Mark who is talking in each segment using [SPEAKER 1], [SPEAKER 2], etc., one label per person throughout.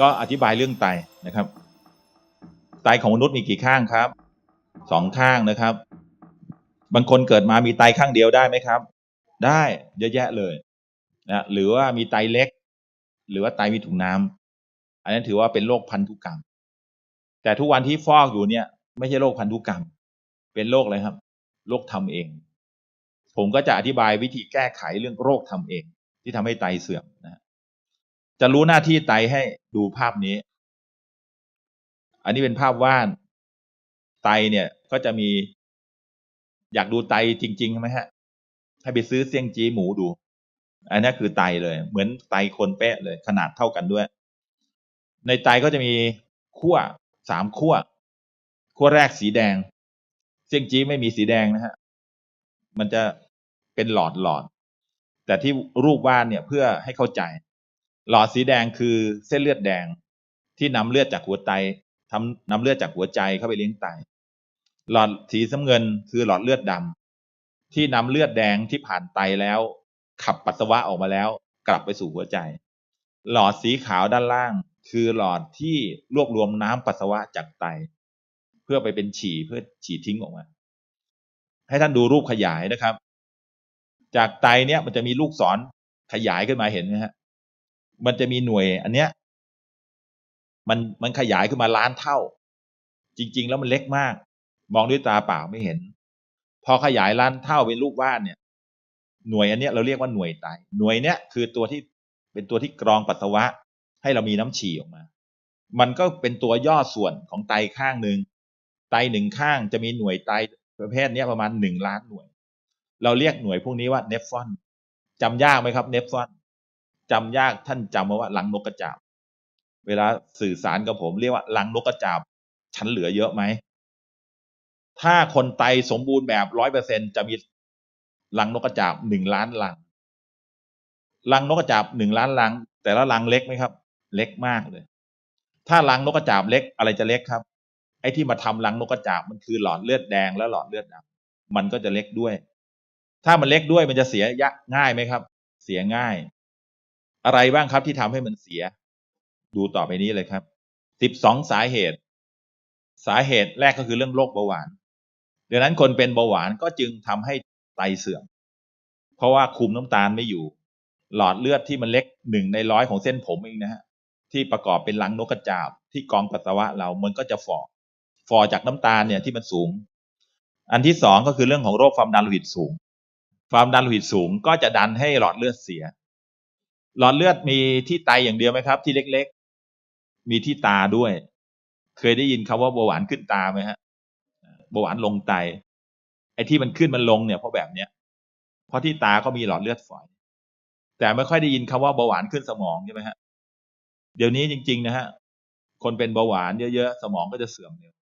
[SPEAKER 1] ก็อธิบายเรื่องไตนะครับ ไตของมนุษย์มีกี่ข้างครับสองข้างนะครับ บางคนเกิดมามีไตข้างเดียวได้ไหมครับ ได้เยอะแยะเลยนะหรือว่ามีไตเล็ก หรือว่าไตมีถุงน้ำอันนั้นถือว่าเป็นโรคพันธุกรรม แต่ทุกวันที่ฟอกอยู่เนี่ย ไม่ใช่โรคพันธุกรรม เป็นโรคอะไรครับโรคทำเอง ผมก็จะอธิบายวิธีแก้ไขเรื่องโรคทำเอง ที่ทำให้ไตเสื่อมนะ จะรู้หน้าที่ไตให้ดูภาพนี้ อันนี้เป็นภาพว่าน ไตเนี่ยก็จะมี อยากดูไตจริงๆใช่ไหมฮะ ให้ไปซื้อเสี่ยงจีหมูดู อันนี้คือไตเลย เหมือนไตคนเป๊ะเลย ขนาดเท่ากันด้วย ในไตก็จะมีขั้วสามขั้วขั้วแรกสีแดง เสี่ยงจีไม่มีสีแดงนะฮะ มันจะเป็นหลอดหลอด แต่ที่รูปวาดเนี่ยเพื่อให้เข้าใจ หลอดสีแดงคือเส้นเลือดแดงที่นำเลือดจากหัวไตทำนำเลือดจากหัวใจเข้าไปเลี้ยงไต หลอดสีส้ำเงินคือหลอดเลือดดำที่นำเลือดแดงที่ผ่านไตแล้ว ขับปัสสาวะออกมาแล้ว กลับไปสู่หัวใจ หลอดสีขาวด้านล่าง คือหลอดที่รวบรวมน้ำปัสสาวะจากไต เพื่อไปเป็นฉี่เพื่อฉี่ทิ้งออกมา ให้ท่านดูรูปขยายนะครับ จากไตเนี่ยมันจะมีลูกศรขยายขึ้นมาเห็นไหมฮะ มันจะมีหน่วย อันเนี้ย มันมันขยายขึ้นมาล้านเท่า จริง ๆ แล้วมันเล็กมาก มองด้วยตาเปล่าไม่เห็น พอขยายล้านเท่าเป็นลูกว่านเนี่ย หน่วยอันเนี้ยเราเรียกว่าหน่วยไตหน่วยเนี้ยคือตัวที่เป็นตัวที่กรองปัสสาวะ ให้เรามีน้ำฉี่ออกมา มันก็เป็นตัวย่อส่วนของไตข้างหนึ่งไตหนึ่งข้างจะมีหน่วยไตประเภทเนี้ยประมาณหนึ่งล้านหน่วย เราเรียกหน่วยพวกนี้ว่าเนฟฟอนจำยากไหมครับเนฟฟอน จำยากท่านจำมาว่าลังนกกระจาบ เวลาสื่อสารกับผมเรียกว่าลังนกกระจาบ ฉันเหลือเยอะไหม ถ้าคนไตสมบูรณ์แบบร้อยเปอร์เซ็นจะมีลังนกกระจาบหนึ่งล้านลังลังนกกระจาบหนึ่งล้านลัง แต่ละลังเล็กไหมครับ เล็กมากเลย ถ้าลังนกกระจาบเล็กอะไรจะเล็กครับ ไอ้ที่มาทำลังนกกระจาบมันคือหลอดเลือดแดงและหลอดเลือดดำมันก็จะเล็กด้วย ถ้ามันเล็กด้วยมันจะเสียยะง่ายไหมครับ เสียง่าย อะไรบ้างครับที่ทำให้มันเสีย ดูต่อไปนี้เลยครับสิบสองสาเหตุ สาเหตุแรกก็คือเรื่องโรคเบาหวานดังนั้นคนเป็นเบาหวานก็จึงทำให้ไตเสื่อม เพราะว่าคุมน้ำตาลไม่อยู่ หลอดเลือดที่มันเล็กหนึ่งในร้อยของเส้นผมเองนะฮะที่ประกอบเป็นลังนกกระจาบ ที่กองปัสสาวะเรา มันก็จะฝ่อฝ่อจากน้ำตาลเนี่ยที่มันสูง อันที่สองก็คือเรื่องของโรคความดันโลหิตสูง ความดันโลหิตสูงก็จะดันให้หลอดเลือดเสีย หลอดเลือดมีที่ไตอย่างเดียวไหมครับ ที่เล็กๆ มีที่ตาด้วย เคยได้ยินคำว่าเบาหวานขึ้นตาไหมฮะเบาหวานลงไต ไอ้ที่มันขึ้นมันลงเนี่ยเพราะแบบเนี้ย เพราะที่ตาก็มีหลอดเลือดฝอย แต่ไม่ค่อยได้ยินคำว่าเบาหวานขึ้นสมองใช่ไหมฮะ เดี๋ยวนี้จริง ๆ นะฮะ คนเป็นเบาหวานเยอะๆ สมองก็จะเสื่อมเร็ว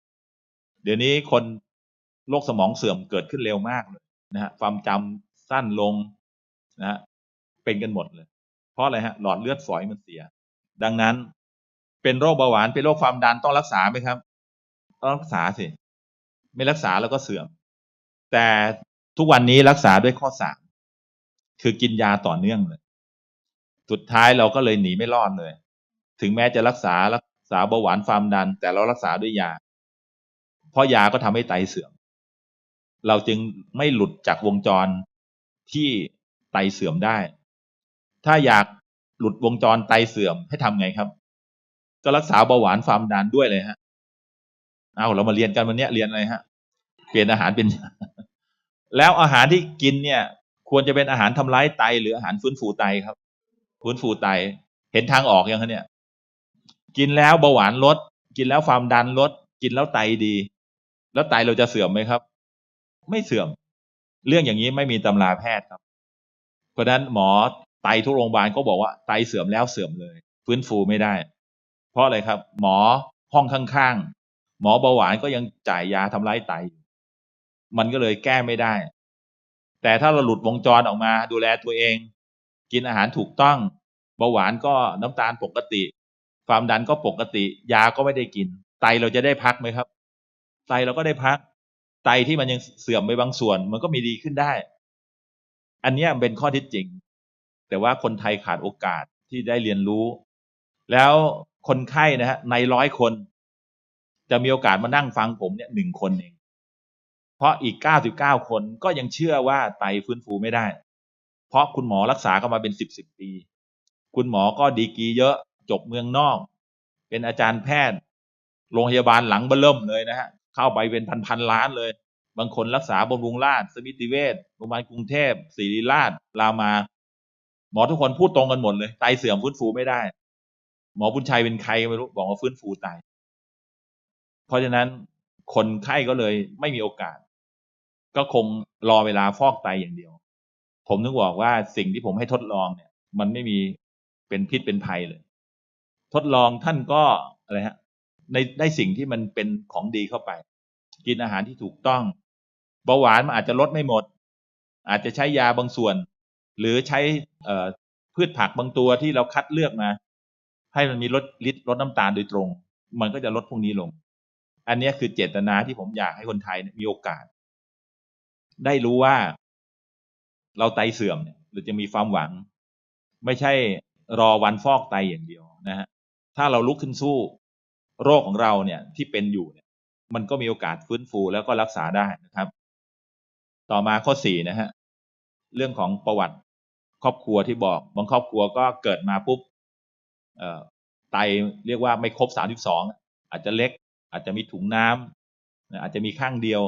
[SPEAKER 1] เดี๋ยวนี้คนโรคสมองเสื่อมเกิดขึ้นเร็วมากเลยนะฮะ ความจำสั้นลงนะฮะ เป็นกันหมดเลย เพราะอะไรฮะหลอดเลือดฝอยมันเสีย ดังนั้นเป็นโรคเบาหวานเป็นโรคความดันต้องรักษาไหมครับ ต้องรักษาสิไม่รักษาแล้วก็เสื่อม แต่ทุกวันนี้รักษาด้วยข้อสามคือกินยาต่อเนื่องเลย สุดท้ายเราก็เลยหนีไม่รอดเลย ถึงแม้จะรักษารักษาเบาหวานความดัน แต่เรารักษาด้วยยา เพราะยาก็ทำให้ไตเสื่อม เราจึงไม่หลุดจากวงจรที่ไตเสื่อมได้ ถ้าอยากหลุดวงจรไตเสื่อมให้ทำไงครับ ก็รักษาเบาหวานความดันด้วยเลยฮะ เอาเรามาเรียนกันวันนี้เรียนอะไรฮะ เปลี่ยนอาหารเป็น แล้วอาหารที่กินเนี่ย ควรจะเป็นอาหารทำร้ายไต หรืออาหารฟื้นฟูไตครับ ฟื้นฟูไต เห็นทางออกยังคะเนี่ย กินแล้วเบาหวานลด กินแล้วความดันลด กินแล้วไตดี แล้วไตเราจะเสื่อมไหมครับ ไม่เสื่อม เรื่องอย่างนี้ไม่มีตำราแพทย์ครับ เพราะนั้นหมอ ไตทุกโรงพยาบาลก็บอกว่าไตเสื่อมแล้วเสื่อมเลย ฟื้นฟูไม่ได้ เพราะอะไรครับ หมอห้องข้างๆ หมอเบาหวานก็ยังจ่ายยาทำร้ายไต มันก็เลยแก้ไม่ได้ แต่ถ้าเราหลุดวงจรออกมา ดูแลตัวเอง กินอาหารถูกต้อง เบาหวานก็น้ำตาลปกติ ความดันก็ปกติ ยาก็ไม่ได้กิน ไตเราจะได้พักไหมครับ ไตเราก็ได้พัก ไตที่มันยังเสื่อมไปบางส่วน มันก็มีดีขึ้นได้ อันนี้เป็นข้อเท็จจริง แต่ว่าคนไทยขาดโอกาสที่ได้เรียนรู้ แล้วคนไข้นะฮะในร้อยคน จะมีโอกาสมานั่งฟังผมเนี่ยหนึ่งคนเอง เพราะอีกเก้าสิบเก้าคนก็ยังเชื่อว่าไตฟื้นฟูไม่ได้ เพราะคุณหมอรักษากันมาเป็นสิบสิบปี คุณหมอก็ดีกีเยอะจบเมืองนอก เป็นอาจารย์แพทย์ โรงพยาบาลหลังเบิ่มเลยนะฮะเข้าไปเป็นพันพันล้านเลย บางคนรักษาบำรุงราษฎร์สมิติเวชโรงพยาบาลกรุงเทพศิริราชรามา หมอทุกคนพูดตรงกันหมดเลยไตเสื่อมฟื้นฟูไม่ได้ หมอบุญชัยเป็นใครไม่รู้บอกว่าฟื้นฟูไตเพราะฉะนั้นคนไข้ก็เลยไม่มีโอกาส ก็คงรอเวลาฟอกไตอย่างเดียว ผมนึกบอกว่าสิ่งที่ผมให้ทดลองเนี่ย มันไม่มีเป็นพิษเป็นภัยเลย ทดลองท่านก็อะไรฮะในได้สิ่งที่มันเป็นของดีเข้าไป กินอาหารที่ถูกต้องเบาหวานมันอาจจะลดไม่หมด อาจจะใช้ยาบางส่วน หรือใช้พืชผักบางตัวที่เราคัดเลือกมา ให้มันมีลดลิตรลดน้ำตาลโดยตรง มันก็จะลดพวกนี้ลง อันนี้คือเจตนาที่ผมอยากให้คนไทยมีโอกาส ได้รู้ว่าเราไตเสื่อมเนี่ยหรือจะมีความหวัง ไม่ใช่รอวันฟอกไตอย่างเดียวนะฮะถ้าเราลุกขึ้นสู้โรคของเราเนี่ยที่เป็นอยู่เนี่ย มันก็มีโอกาสฟื้นฟูแล้วก็รักษาได้นะครับ ต่อมาข้อสี่นะฮะเรื่องของประวัติ ครอบครัวที่บอก บางครอบครัวก็เกิดมาปุ๊บไตเรียกว่าไม่ครบสามสิบสองอาจจะเล็ก อาจจะมีถุงน้ำนะอาจจะมีข้างเดียว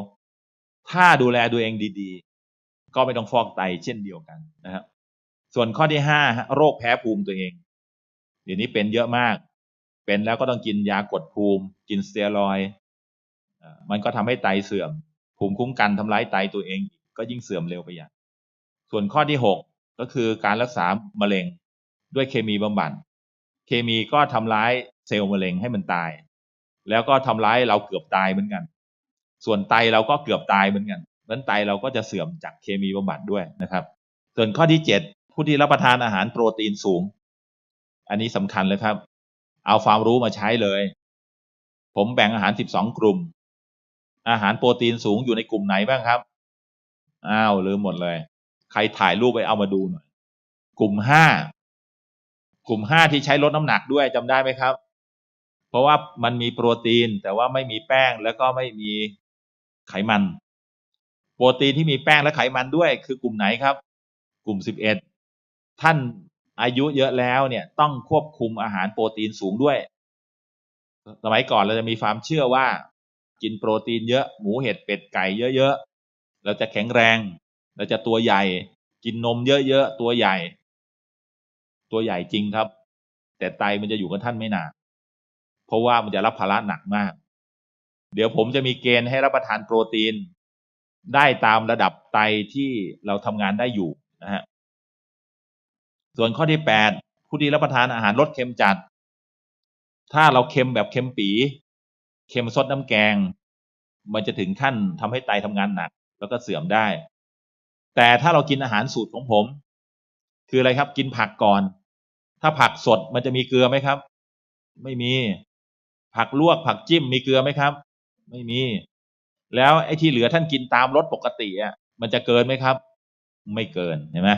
[SPEAKER 1] ถ้าดูแลตัวเองดีๆ ก็ไม่ต้องฟอกไตเช่นเดียวกันนะครับส่วนข้อที่ห้าโรคแพ้ภูมิตัวเองเดี๋ยวนี้เป็นเยอะมาก เป็นแล้วก็ต้องกินยากดภูมิ กินสเตียรอยมันก็ทำให้ไตเสื่อม ภูมิคุ้มกันทำร้ายไตตัวเองกก็ยิ่งเสื่อมเร็วไปอย่าง ส่วนข้อที่หก ก็คือการรักษามะเร็งด้วยเคมีบำบัด เคมีก็ทำร้ายเซลล์มะเร็งให้มันตาย แล้วก็ทำร้ายเราเกือบตายเหมือนกัน ส่วนไตเราก็เกือบตายเหมือนกันนั้นไตเราก็จะเสื่อมจากเคมีบำบัดด้วยนะครับ ส่วนข้อที่เจ็ดผู้ที่รับประทานอาหารโปรตีนสูง อันนี้สำคัญเลยครับ เอาความรู้มาใช้เลย ผมแบ่งอาหารสิบองกลุ่ม อาหารโปรตีนสูงอยู่ในกลุ่มไหนบ้างครับ อ้าวลืมหมดเลย ใครถ่ายรูปไปเอามาดูหน่อย กลุ่มห้ากลุ่มห้าที่ใช้ลดน้ำหนักด้วยจำได้ไหมครับ เพราะว่ามันมีโปรตีนแต่ว่าไม่มีแป้งแล้วก็ไม่มีไขมัน โปรตีนที่มีแป้งและไขมันด้วยคือกลุ่มไหนครับ กลุ่มสิบเอ็ดท่านอายุเยอะแล้วเนี่ยต้องควบคุมอาหารโปรตีนสูงด้วย สมัยก่อนเราจะมีความเชื่อว่า กินโปรตีนเยอะหมูเห็ดเป็ดไก่เยอะๆเราจะแข็งแรง เราจะตัวใหญ่ กินนมเยอะๆตัวใหญ่ ตัวใหญ่จริงครับ แต่ไตมันจะอยู่กับท่านไม่นานเพราะว่ามันจะรับภาระหนักมาก เดี๋ยวผมจะมีเกณฑ์ให้รับประทานโปรตีน ได้ตามระดับไตที่เราทำงานได้อยู่นะฮะส่วนข้อที่แปดผู้ที่รับประทานอาหารรสเค็มจัด ถ้าเราเค็มแบบเค็มปีเค็มซดน้ำแกง มันจะถึงขั้นทำให้ไตทำงานหนัก แล้วก็เสื่อมได้ แต่ถ้าเรากินอาหารสูตรของผม คืออะไรครับ กินผักก่อน ถ้าผักสดมันจะมีเกลือไหมครับ ไม่มี ผักลวกผักจิ้มมีเกลือไหมครับ ไม่มี แล้วไอ้ที่เหลือท่านกินตามรสปกติอะมันจะเกินไหมครับ ไม่เกินเห็นไหม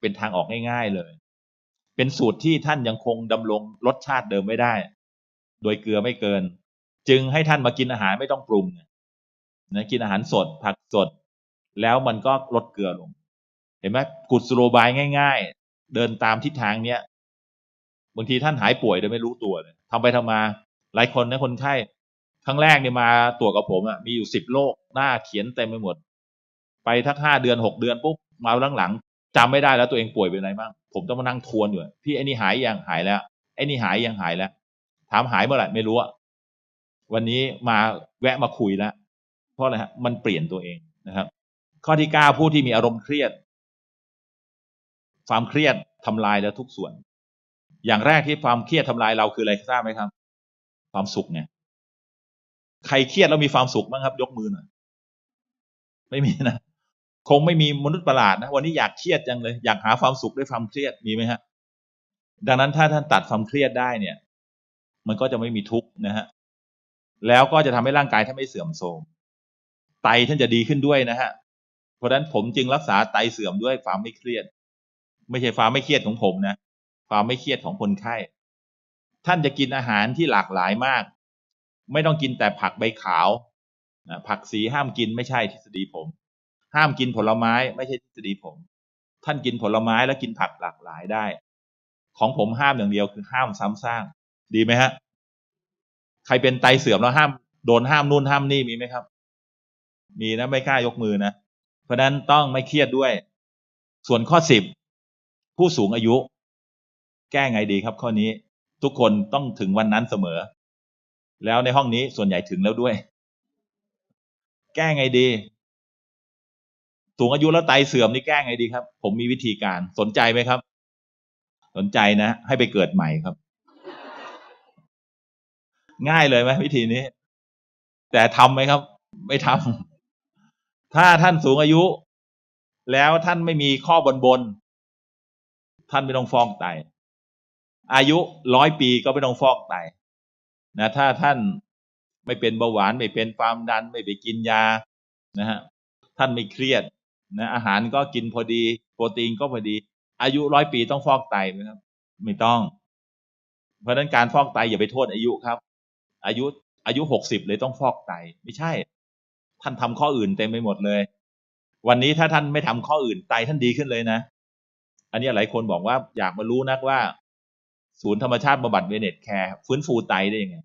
[SPEAKER 1] เป็นทางออกง่ายๆเลย เป็นสูตรที่ท่านยังคงดำรงรสชาติเดิมไม่ได้ โดยเกลือไม่เกิน จึงให้ท่านมากินอาหารไม่ต้องปรุงนะกินอาหารสด ผักสด แล้วมันก็ลดเกลือลง เห็นไหมกุศโลบายง่าย ๆ เดินตามทิศทางเนี้ยบางทีท่านหายป่วยโดยไม่รู้ตัวเลยทำไปทำมา หลายคนนะคนไข้ครั้งแรกเนี่ยมาตรวจกับผมอะมีอยู่สิบโรคหน้าเขียนเต็มไปหมด ไปทักห้าเดือนหกเดือนปุ๊บมาหลังๆจำไม่ได้แล้วตัวเองป่วยเป็นอะไรบ้างผมต้องมานั่งทวนอยู่พี่ไอ้นี่หายยังหายแล้วไอ้นี่หายยังหายแล้ว ถามหายเมื่อไหร่ไม่รู้อะวันนี้มาแวะมาคุยแล้วเพราะอะไรฮะมันเปลี่ยนตัวเองนะครับ ข้อที่เก้าผู้ที่มีอารมณ์เครียด ความเครียดทำลายแล้วทุกส่วน อย่างแรกที่ความเครียดทำลายเราคืออะไรทราบไหมครับ ความสุขเนี่ย ใครเครียดแล้วมีความสุขบ้างครับ ยกมือหน่อยไม่มีนะคงไม่มีมนุษย์ประหลาดนะวันนี้อยากเครียดจังเลย อยากหาความสุขด้วยความเครียดมีไหมฮะ ดังนั้นถ้าท่านตัดความเครียดได้เนี่ย มันก็จะไม่มีทุกข์นะฮะแล้วก็จะทำให้ร่างกายท่านไม่เสื่อมโทรมไตท่านจะดีขึ้นด้วยนะฮะ เพราะฉะนั้นผมจึงรักษาไตเสื่อมด้วยความไม่เครียด ไม่ใช่ความไม่เครียดของผมนะความไม่เครียดของคนไข้ ท่านจะกินอาหารที่หลากหลายมาก ไม่ต้องกินแต่ผักใบขาวผักสีห้ามกินไม่ใช่ทฤษฎีผม ห้ามกินผลไม้ไม่ใช่ทฤษฎีผม ท่านกินผลไม้แล้วกินผักหลากหลายได้ ของผมห้ามอย่างเดียวคือห้ามซ้ำซากดีไหมฮะ ใครเป็นไตเสื่อมแล้วห้ามโดนห้ามนู่นห้ามนี่มีไหมครับ มีนะไม่กล้ายกมือนะ เพราะฉะนั้นต้องไม่เครียดด้วย ส่วนข้อสิบผู้สูงอายุ แก้ไงดีครับ ข้อนี้ทุกคนต้องถึงวันนั้นเสมอ แล้วในห้องนี้ส่วนใหญ่ถึงแล้วด้วย แก้ไงดี สูงอายุแล้วไตเสื่อมนี่แก้ไงดีครับ ผมมีวิธีการสนใจไหมครับ สนใจนะ ให้ไปเกิดใหม่ครับ ง่ายเลยไหมวิธีนี้ แต่ทำไหมครับ ไม่ทำ ถ้าท่านสูงอายุ แล้วท่านไม่มีข้อบนบน ท่านไม่ต้องฟอกไต อายุร้อยปีก็ไม่ต้องฟอกไตนะถ้าท่านไม่เป็นเบาหวานไม่เป็นความดันไม่ไปกินยานะฮะท่านไม่เครียดนะอาหารก็กินพอดี โปรตีนก็พอดี อายุร้อยปีต้องฟอกไตไหมครับ ไม่ต้อง เพราะฉะนั้นการฟอกไตอย่าไปโทษอายุครับ อายุอายุหกสิบเลยต้องฟอกไต ไม่ใช่ ท่านทำข้ออื่นเต็มไปหมดเลย วันนี้ถ้าท่านไม่ทำข้ออื่นไตท่านดีขึ้นเลยนะ อันนี้หลายคนบอกว่าอยากมารู้นักว่า ศูนย์ธรรมชาติบำบัดเวเนตแคร์ฟื้นฟูไตได้ยังไง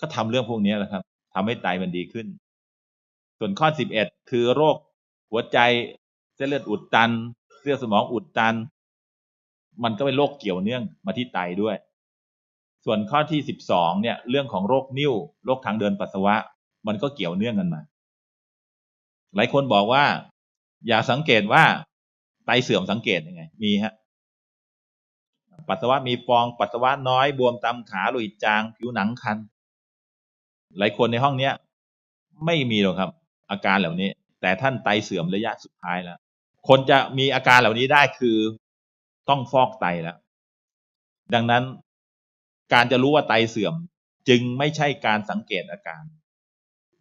[SPEAKER 1] ก็ทำเรื่องพวกนี้แหละครับทำให้ไตมันดีขึ้น ส่วนข้อสิบเอ็ดคือโรค หัวใจเส้นเลือดอุดตันเส้นสมองอุดตัน มันก็เป็นโรคเกี่ยวเนื่องมาที่ไตด้วย ส่วนข้อที่สิบสองเนี่ย เรื่องของโรคนิ่วโรคทางเดินปัสสาวะ มันก็เกี่ยวเนื่องกันมา หลายคนบอกว่า อย่าสังเกตว่าไตเสื่อมสังเกตยังไง มีฮะ ปัสสาวะมีฟอง ปัสสาวะน้อย บวมตามขาโลหิตจาง ผิวหนังคัน หลายคนในห้องเนี้ย ไม่มีหรอกครับ อาการเหล่านี้ แต่ท่านไตเสื่อมระยะสุดท้ายแล้ว คนจะมีอาการเหล่านี้ได้คือต้องฟอกไตแล้ว ดังนั้นการจะรู้ว่าไตเสื่อม จึงไม่ใช่การสังเกตอาการ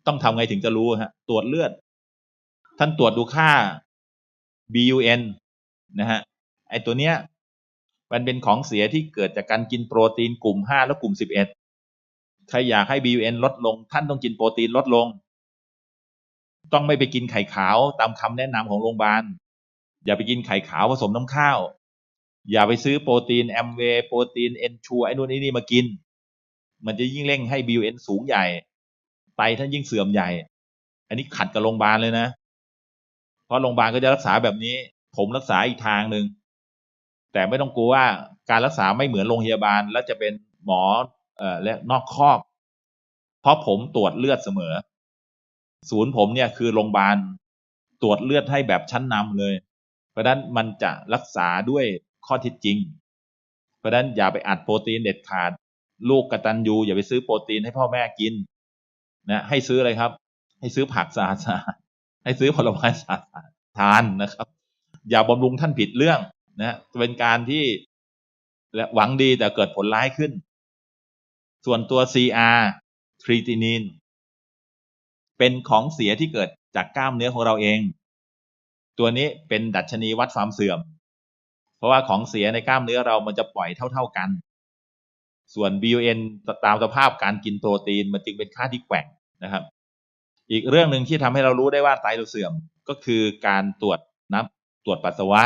[SPEAKER 1] ต้องทำไงถึงจะรู้ฮะ ตรวจเลือด ท่านตรวจดูค่า BUN นะฮะไอตัวเนี้ยมันเป็นของเสียที่เกิดจากการกินโปรตีนกลุ่ม 5 และกลุ่ม 11 ใครอยากให้ BUN ลดลง ท่านต้องกินโปรตีนลดลง ต้องไม่ไปกินไข่ขาวตามคำแนะนำของโรงพยาบาล อย่าไปกินไข่ขาวผสมน้ำข้าว อย่าไปซื้อโปรตีนแอมเวย์โปรตีนเอนชูไอ้นู่นไอ้นี่มากิน มันจะยิ่งเร่งให้ BUN สูงใหญ่ ไตท่านยิ่งเสื่อมใหญ่ อันนี้ขัดกับโรงพยาบาลเลยนะ เพราะโรงพยาบาลก็จะรักษาแบบนี้ ผมรักษาอีกทางหนึ่งแต่ไม่ต้องกลัวว่าการรักษาไม่เหมือนโรงพยาบาล แล้วจะเป็นหมอเอ่อและนอกคอกเพราะผมตรวจเลือดเสมอ ศูนย์ผมเนี่ยคือโรงพยาบาลตรวจเลือดให้แบบชั้นนำเลย เพราะฉะนั้นมันจะรักษาด้วยข้อเท็จจริง เพราะฉะนั้นอย่าไปอัดโปรตีนเด็ดขาด ลูกกระตัญญูอย่าไปซื้อโปรตีนให้พ่อแม่กิน นะ ให้ซื้ออะไรครับ ให้ซื้อผักสะอาด ให้ซื้อผลไม้สาดทานนะครับ อย่าบำรุงท่านผิดเรื่องนะเป็นการที่และหวังดีแต่เกิดผลร้ายขึ้น ส่วนตัว CR ทรีตินินเป็นของเสียที่เกิดจากกล้ามเนื้อของเราเอง ตัวนี้เป็นดัชนีวัดความเสื่อม เพราะว่าของเสียในกล้ามเนื้อเรามันจะปล่อยเท่า ๆกัน ส่วน BUN ตามสภาพการกินโปรตีนมันจึงเป็นค่าที่แกว่งนะครับ อีกเรื่องหนึ่งที่ทำให้เรารู้ได้ว่าไตเราเสื่อมก็คือการตรวจน้ำตรวจปัสสาวะ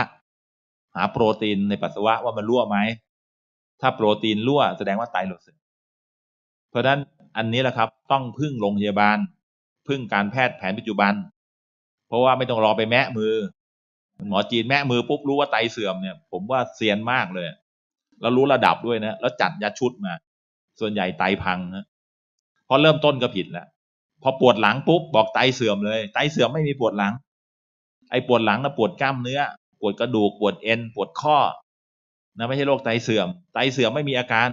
[SPEAKER 1] หาโปรตีนในปัสสาวะว่ามันรั่วไหมถ้าโปรตีนรั่วแสดงว่าไตเราเสื่อมเพราะฉะนั้นอันนี้แหละครับต้องพึ่งโรงพยาบาล พึ่งการแพทย์แผนปัจจุบัน เพราะว่าไม่ต้องรอไปแมะมือ หมอจีนแมะมือปุ๊บรู้ว่าไตเสื่อมเนี่ย ผมว่าเซียนมากเลยแล้วรู้ระดับด้วยนะแล้วจัดยาชุดมา ส่วนใหญ่ไตพังนะพอเริ่มต้นก็ผิดแล้ว พอปวดหลังปุ๊บบอกไตเสื่อมเลย ไตเสื่อมไม่มีปวดหลัง ไอ้ปวดหลังนะปวดกล้ามเนื้อ ปวดกระดูกปวดเอ็นปวดข้อนะไม่ใช่โรคไตเสื่อม ไตเสื่อมไม่มีอาการ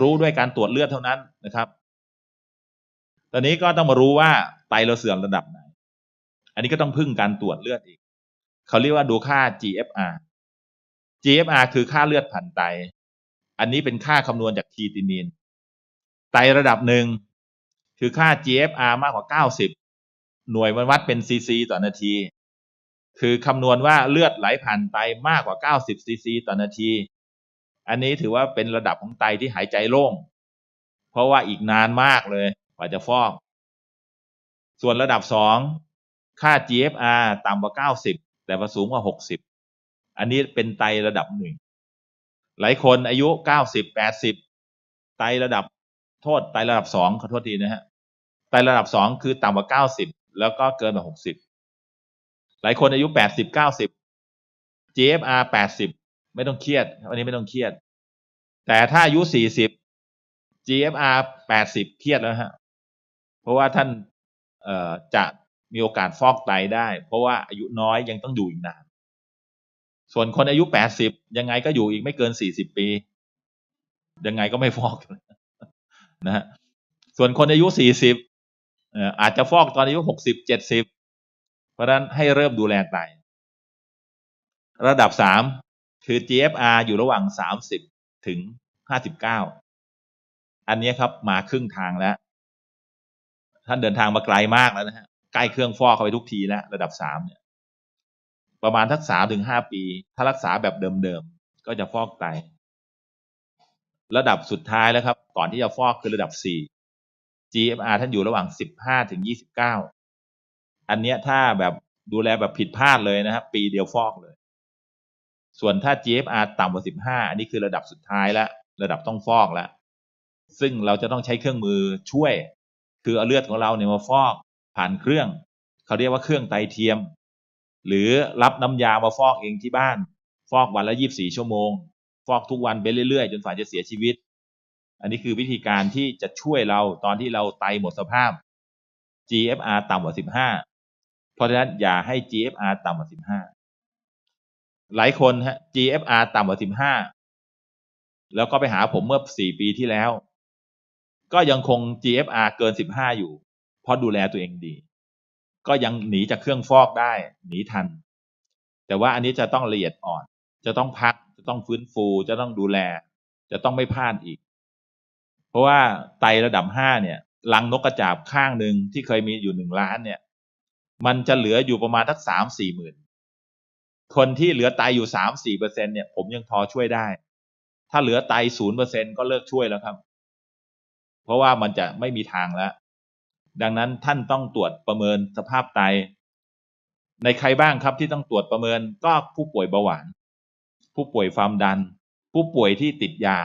[SPEAKER 1] รู้ด้วยการตรวจเลือดเท่านั้นนะครับ ตอนนี้ก็ต้องมารู้ว่าไตเราเสื่อมระดับไหน อันนี้ก็ต้องพึ่งการตรวจเลือดอีก เขาเรียกว่าดูค่า GFR GFR คือค่าเลือดผ่านไต อันนี้เป็นค่าคำนวณจากคีตินีน ไตระดับหนึ่ง คือค่า GFR มากกว่า 90 หน่วยมันวัดเป็นซีซีต่อนาที คือคำนวณว่าเลือดไหลผ่านไตมากกว่า 90 ซีซีต่อนาที อันนี้ถือว่าเป็นระดับของไตที่หายใจโล่ง เพราะว่าอีกนานมากเลยกว่าจะฟอก ส่วนระดับสองค่า GFR ต่ำกว่า 90 แต่ว่าสูงกว่า 60 อันนี้เป็นไตระดับหนึ่งหลายคนอายุ 90 80 ไตระดับโทษไตระดับสองขอโทษทีนะฮะ ไตระดับสองคือต่ำกว่า90แล้วก็เกินกว่า60หลายคนอายุ80 90 GFR 80ไม่ต้องเครียดอันนี้ไม่ต้องเครียด แต่ถ้าอายุ40 GFR 80เครียดแล้วฮะ เพราะว่าท่านเอ่อจะมีโอกาสฟอกไตได้ เพราะว่าอายุน้อยยังต้องอยู่อีกนาน ส่วนคนอายุ80ยังไงก็อยู่อีกไม่เกิน40ปี ยังไงก็ไม่ฟอกนะฮะส่วนคนอายุ40เอ่ อาจจะฟอกตอนอายุ60 70เจ็ดสิบเพราะนั้นให้เริ่มดูแลไตระดับ3คือ GFR อยู่ระหว่าง30ถึง59อันนี้ครับมาครึ่งทางแล้ว ท่านเดินทางมาไกลมากแล้วนะฮะใกล้เครื่องฟอกเข้าไปทุกทีแล้วระดับ3เนี่ย ประมาณทักสามถึงห้าปี ถ้ารักษาแบบเดิมๆ ก็จะฟอกไต ระดับสุดท้ายแล้วครับ ก่อนที่จะฟอกคือระดับ4 GFR ท่านอยู่ระหว่าง 15ถึง29 อันเนี้ยถ้าแบบดูแลแบบผิดพลาดเลยนะครับ ปีเดียวฟอกเลย ส่วนถ้า GFR ต่ำกว่า 15 อันนี้คือระดับสุดท้ายแล้วระดับต้องฟอกแล้วซึ่งเราจะต้องใช้เครื่องมือช่วย คือเอาเลือดของเราเนี่ยมาฟอกผ่านเครื่อง เขาเรียกว่าเครื่องไตเทียม หรือรับน้ำยามาฟอกเองที่บ้าน ฟอกวันละ 24 ชั่วโมง ฟอกทุกวันไปเรื่อยๆ จนฝ่ายจะเสียชีวิต อันนี้คือวิธีการที่จะช่วยเราตอนที่เราไตหมดสภาพ GFR ต่ำกว่า15เพราะฉะนั้นอย่าให้ GFR ต่ำกว่า15หลายคนฮะ GFR ต่ำกว่า15แล้วก็ไปหาผมเมื่อ4ปีที่แล้ว ก็ยังคง GFR เกิน15อยู่ เพราะดูแลตัวเองดี ก็ยังหนีจากเครื่องฟอกได้ หนีทัน แต่ว่าอันนี้จะต้องละเอียดอ่อน จะต้องพัก จะต้องฟื้นฟู จะต้องดูแล จะต้องไม่พลาดอีก เพราะว่าไตระดับห้าเนี่ยรังนกกระจาบข้างหนึ่งที่เคยมีอยู่หนึ่งล้านเนี่ย มันจะเหลืออยู่ประมาณทักสามสี่หมื่นคนที่เหลือไตอยู่สามสี่เปอร์เซ็นเนี่ย ผมยังพอช่วยได้ ถ้าเหลือไตศูนย์เปอร์เซ็นก็เลิกช่วยแล้วครับ เพราะว่ามันจะไม่มีทางแล้ว ดังนั้นท่านต้องตรวจประเมินสภาพไต ในใครบ้างครับที่ต้องตรวจประเมินก็ผู้ป่วยเบาหวาน ผู้ป่วยความดัน ผู้ป่วยที่ติดยา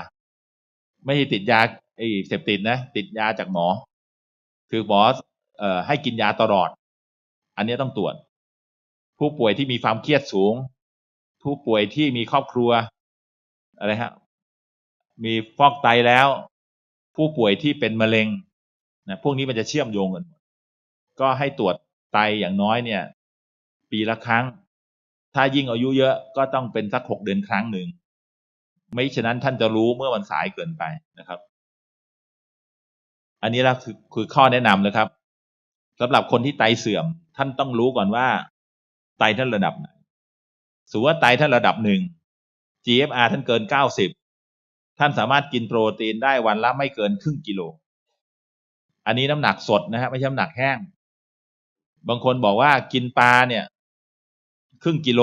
[SPEAKER 1] ไม่ใช่ติดยา ไอ้เสพติดนะ ติดยาจากหมอ คือหมอเอ่อให้กินยาตลอด อันนี้ต้องตรวจ ผู้ป่วยที่มีความเครียดสูง ผู้ป่วยที่มีครอบครัวอะไรฮะมีฟอกไตแล้ว ผู้ป่วยที่เป็นมะเร็งนะพวกนี้มันจะเชื่อมโยงกันหมดก็ให้ตรวจไตอย่างน้อยเนี่ย ปีละครั้ง ถ้ายิ่งอายุเยอะก็ต้องเป็นสักหกเดือนครั้งหนึ่งไม่ฉะนั้นท่านจะรู้เมื่อมันสายเกินไปนะครับ อันนี้ละคือคือข้อแนะนำนะครับสำหรับคนที่ไตเสื่อม ท่านต้องรู้ก่อนว่า ไตท่านระดับไหนสมมติว่าไตท่านระดับหนึ่ง GFR ท่านเกินเก้าสิบท่านสามารถกินโปรตีนได้วันละไม่เกินครึ่งกิโล อันนี้น้ำหนักสดนะฮะไม่ใช่น้ำหนักแห้ง บางคนบอกว่ากินปลาเนี่ย ครึ่งกิโล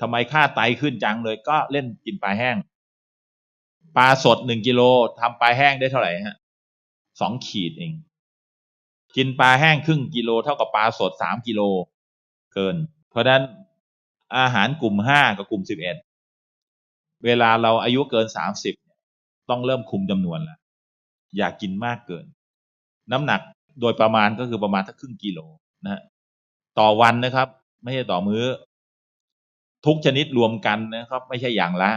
[SPEAKER 1] ทำไมค่าไตขึ้นจังเลยก็เล่นกินปลาแห้ง ปลาสดหนึ่งกิโลทำปลาแห้งได้เท่าไหร่ฮะ สองขีดเอง กินปลาแห้งครึ่งกิโลเท่ากับปลาสดสามกิโลเกิน เพราะนั้นอาหารกลุ่มห้ากับกลุ่มสิบเอ็ดเวลาเราอายุเกินสามสิบต้องเริ่มคุมจำนวนแล้ว อย่ากกินมากเกิน น้ำหนักโดยประมาณก็คือประมาณสักครึ่งกิโลนะฮะต่อวันนะครับ ไม่ใช่ต่อมื้อ ทุกชนิดรวมกันนะครับ ไม่ใช่อย่างละ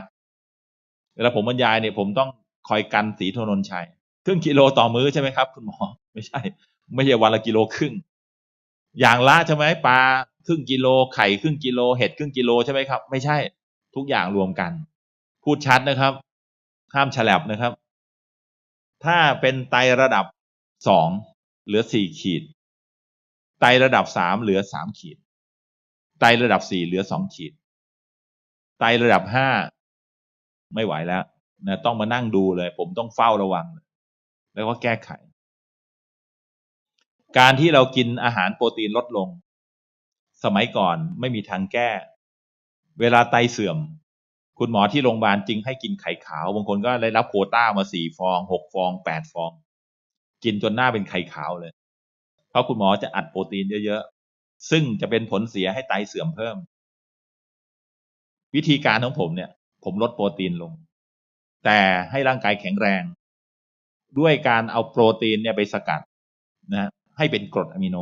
[SPEAKER 1] เวลาผมบรรยายเนี่ยผมต้องคอยกันสีธนนชัย ครึ่งกิโลต่อมื้อใช่ไหมครับ คุณหมอ ไม่ใช่ ไม่ใช่วันละกิโลครึ่ง อย่างละใช่ไหมปลาครึ่งกิโลไข่ครึ่งกิโลเห็ดครึ่งกิโลใช่ไหมครับ ไม่ใช่ ทุกอย่างรวมกัน พูดชัดนะครับ ห้ามฉลับนะครับ ถ้าเป็นไตระดับสองเหลือสี่ขีด ไตระดับสามเหลือสามขีด ไตระดับสี่เหลือสองขีด ไตระดับห้าไม่ไหวแล้วนะต้องมานั่งดูเลย ผมต้องเฝ้าระวัง แล้วก็แก้ไข การที่เรากินอาหารโปรตีนลดลง สมัยก่อนไม่มีทางแก้ เวลาไตเสื่อม คุณหมอที่โรงพยาบาลจึงให้กินไข่ขาว บางคนก็ได้รับโคต้ามาสี่ฟองหกฟองแปดฟอง กินจนหน้าเป็นไข่ขาวเลย เพราะคุณหมอจะอัดโปรตีนเยอะๆ ซึ่งจะเป็นผลเสียให้ไตเสื่อมเพิ่ม วิธีการของผมเนี่ย ผมลดโปรตีนลง แต่ให้ร่างกายแข็งแรง ด้วยการเอาโปรตีนเนี่ยไปสกัดนะให้เป็นกรดอะมิโน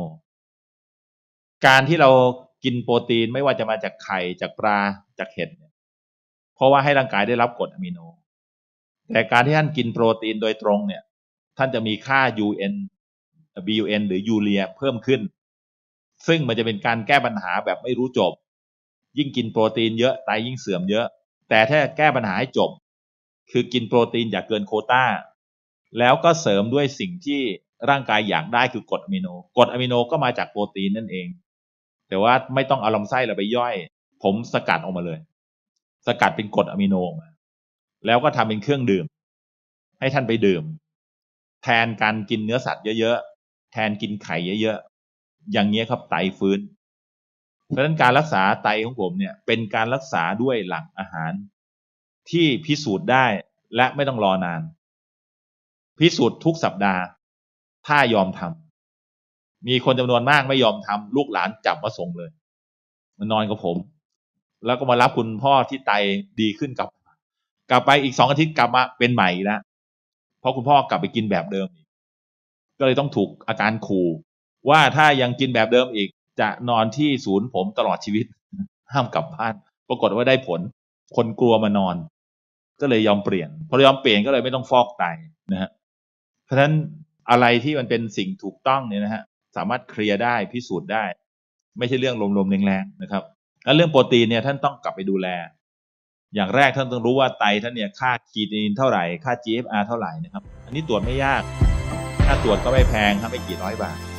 [SPEAKER 1] การที่เรากินโปรตีนไม่ว่าจะมาจากไข่จากปลาจากเห็ดเนี่ยเพราะว่าให้ร่างกายได้รับกรดอะมิโน แต่การที่ท่านกินโปรตีนโดยตรงเนี่ย ท่านจะมีค่า UN BUN หรือยูเรียเพิ่มขึ้น ซึ่งมันจะเป็นการแก้ปัญหาแบบไม่รู้จบ ยิ่งกินโปรตีนเยอะไตยิ่งเสื่อมเยอะ แต่ถ้าแก้ปัญหาให้จบ คือกินโปรตีนอย่าเกินโควต้า แล้วก็เสริมด้วยสิ่งที่ร่างกายอยากได้คือกรดอะมิโนกรดอะมิโนก็มาจากโปรตีนนั่นเอง แต่ว่าไม่ต้องเอาลำไส้เราไปย่อย ผมสกัดออกมาเลย สกัดเป็นกรดอะมิโนออกมา แล้วก็ทำเป็นเครื่องดื่ม ให้ท่านไปดื่ม แทนการกินเนื้อสัตว์เยอะๆ แทนกินไข่เยอะๆ อย่างนี้ยครับไตฟื้น เพราะฉะนั้นการรักษาไตของผมเนี่ย เป็นการรักษาด้วยหลักอาหารที่พิสูจน์ได้และไม่ต้องรอนาน พิสูจน์ทุกสัปดาห์ ถ้ายอมทำมีคนจำนวนมากไม่ยอมทำลูกหลานจับมาส่งเลยมานนอนกับผม แล้วก็มารับคุณพ่อที่ไตดีขึ้นกลับ กลับไปอีกสองอาทิตย์กลับมาเป็นใหม่แล้วเพราะคุณพ่อกลับไปกินแบบเดิมอีกก็เลยต้องถูกอาการขู่ว่าถ้ายังกินแบบเดิมอีก จะนอนที่ศูนย์ผมตลอดชีวิต ห้ามกลับบ้าน ปรากฏว่าได้ผล คนกลัวมานอน ก็เลยยอมเปลี่ยน พอยอมเปลี่ยนก็เลยไม่ต้องฟอกไตนะฮะ ราะฉะนั้นอะไรที่มันเป็นสิ่งถูกต้องเนี่ยนะฮะสามารถเคลียร์ได้พิสูจน์ได้ ไม่ใช่เรื่องลมๆแรงๆนะครับแล้วเรื่องโปรตีนเนี่ยท่านต้องกลับไปดูแล อย่างแรกท่านต้องรู้ว่าไตท่านเนี่ยค่าคีตินเท่าไหร่ค่า GFR เท่าไหร่นะครับ อันนี้ตรวจไม่ยาก ถ้าตรวจก็ไม่แพงครับไม่กี่ร้อยบาท